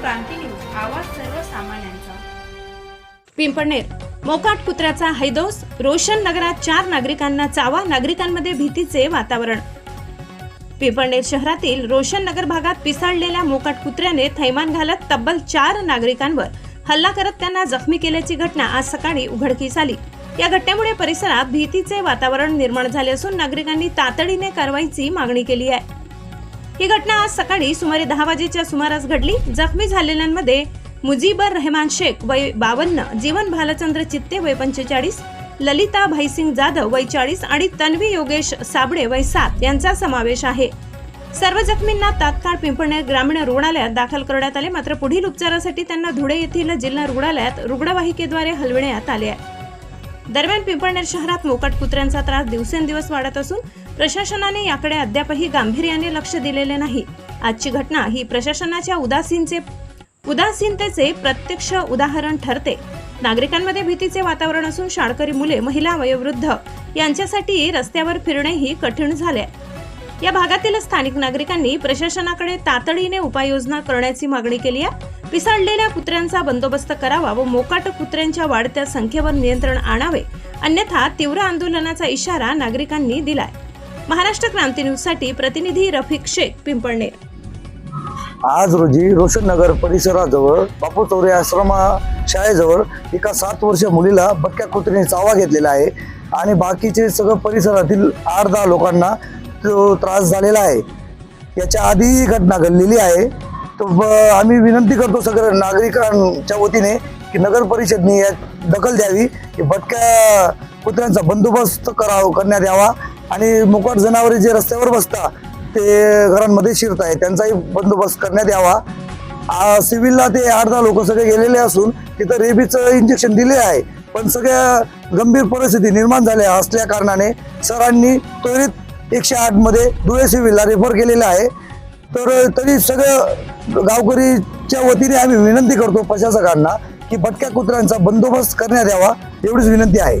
क्रांती news आवाज सर्वसामान्यांचा. पिंपळनेर मोकाट कुत्र्याचा हैदोस रोशन नगरात चार नागरिकांना चावा नागरिकांमध्ये भीतीचे वातावरण. पिंपळनेर शहरातील रोशन नगर भागात पिसाळलेल्या मोकाट कुत्र्याने थैमान घालत तब्बल चार नागरिकांवर हल्ला करत त्यांना जखमी केल्याची घटना आज सकाळी उघडकीस आली. या घटनेमुळे परिसरात भीतीचे वातावरण निर्माण झाले असून नागरिकांनी तातडीने कारवाईची मागणी केली आहे. ही घटना आज सकाळी सुमारे दहा वाजेच्या सुमारास घडली. जखमी झालेल्यांमध्ये मुजीबर रहमान शेख वय बावन्न जीवन भालचंद्र चित्ते वय पंचेचाळीस ललिता भाईसिंग जाधव वय चाळीस आणि तन्वी योगेश साबळे वय सात यांचा समावेश आहे. सर्व जखमींना तात्काळ पिंपळनेर ग्रामीण रुग्णालयात दाखल करण्यात आले. मात्र पुढील उपचारासाठी त्यांना धुळे येथील जिल्हा रुग्णालयात रुग्णवाहिकेद्वारे हलविण्यात आले आहे. दरम्यान पिंपळनेर शहरात मोकट कुत्र्यांचा त्रास दिवसेंदिवस वाढत असून प्रशासनाने याकडे अद्यापही गांभीर्याने लक्ष दिलेले नाही. आजची घटना ही प्रशासनाच्या उदासीनचे उदासीनतेचे प्रत्यक्ष उदाहरण ठरते. नागरिकांमध्ये भीतीचे वातावरण असून शाळकरी मुले महिला वयोवृद्ध यांच्यासाठी रस्त्यावर फिरणेही कठीण झाले. आहे. या भागातील स्थानिक नागरिकांनी प्रशासनाकडे तातडीने उपाययोजना करण्याची मागणी केली आहे. पिसाळलेल्या कुत्र्यांचा बंदोबस्त करावा व मोकाट कुत्र्यांच्या वाढत्या संख्येवर नियंत्रण आणावे अन्यथा तीव्र आंदोलनाचा इशारा नागरिकांनी दिलाय. महाराष्ट्र क्रांती न्यूजसाठी प्रतिनिधी रफिक शेख पिंपळनेर. आज रोजी रोशन नगर परिसराजवळ बापू चौरे आश्रमा शाळेजवळ एका सात वर्ष मुलीला बटक्या कुत्रीने चावा घेतलेला आहे आणि बाकीचे सगळं परिसरातील आठ दहा लोकांना तो त्रास झालेला आहे. याच्या आधी ही घटना घडलेली आहे. तर आम्ही विनंती करतो सगळ्या नागरिकांच्या वतीने की नगर परिषदने यात दखल द्यावी की बटक्या कुत्र्यांचा बंदोबस्त करावा करण्यात यावा. आणि मुकट जनावरे जे रस्त्यावर बसता ते घरांमध्ये शिरत आहे त्यांचाही बंदोबस्त करण्यात यावा. सिव्हिलला ते आठ दहा लोक सगळे गेलेले असून तिथं रेबीचं इंजेक्शन दिले आहे. पण सगळ्या गंभीर परिस्थिती निर्माण झाल्या असल्या कारणाने सरांनी त्वरित एकशे आठमध्ये धुळे सिव्हिलला रेफर केलेलं आहे. तर तरी सगळं गावकरीच्या वतीने आम्ही विनंती करतो प्रशासकांना की भटक्या कुत्र्यांचा बंदोबस्त करण्यात यावा एवढीच विनंती आहे.